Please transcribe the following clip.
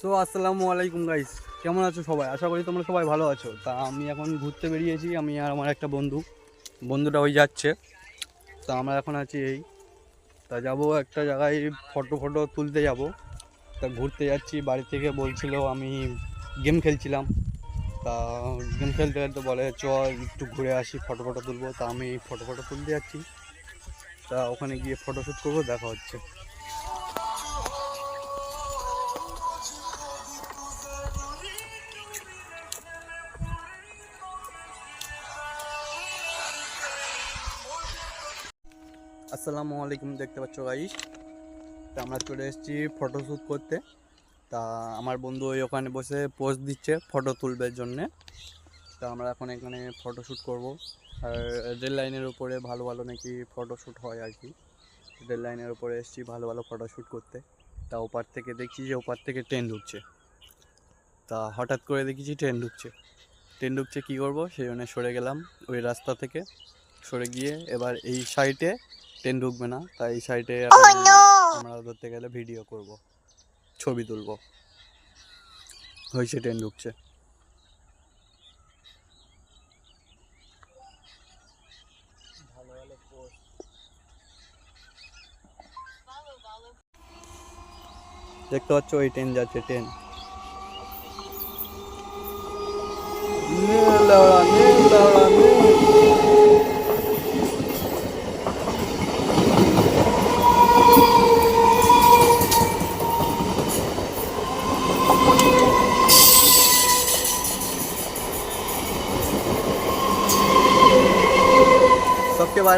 So আসসালামু আলাইকুম guys কেমন আছো সবাই? আশা করি তোমরা সবাই ভালো আছো। তা আমি এখন ঘুরতে বেরিয়েছি, আমি আর আমার একটা বন্ধু। বন্ধুটা ওই যাচ্ছে। তা আমরা এখন আছি এই। তা যাব একটা জায়গায় ফটো ফটো তুলতে যাব। তা ঘুরতে যাচ্ছি, বাড়ি থেকে বলছিল আমি গেম খেলছিলাম। তা গেম খেলতে খেলতে বলে চ একটু ঘুরে আসি ফটো ফটো তুলবো। তা আমি ফটো ফটো তুলতে যাচ্ছি। তা ওখানে গিয়ে ফটো শ্যুট করব, দেখা হচ্ছে। আসসালামু আলাইকুম, দেখতে পাচ্ছ গাইস তা আমরা চলে এসেছি ফটো শ্যুট করতে। তা আমার বন্ধু ওই ওখানে বসে পোস্ট দিচ্ছে ফটো তুলবার জন্যে। তা আমরা এখন এখানে ফটো শ্যুট করব। আর রেল লাইনের উপরে ভালো ভালো নাকি ফটো শ্যুট হয় আর কি। রেল লাইনের উপরে এসেছি ভালো ভালো ফটো শ্যুট করতে। তা ওপার থেকে দেখছি যে ওপার থেকে ট্রেন ঢুকছে। তা হঠাৎ করে দেখেছি ট্রেন ঢুকছে। ট্রেন ঢুকছে কী করব? সেই জন্য সরে গেলাম ওই রাস্তা থেকে। সরে গিয়ে এবার এই সাইডে ট্রেন ঢুকবে না তাই এই সাইডে আমরা ধরতে গেলে ভিডিও করব ছবি তুলব। হয়েছে ট্রেন ঢুকছে। দেখতে পাচ্ছ ওই ট্রেন যাচ্ছে ট্রেন। নীল লাউড়া, নীল। Okay.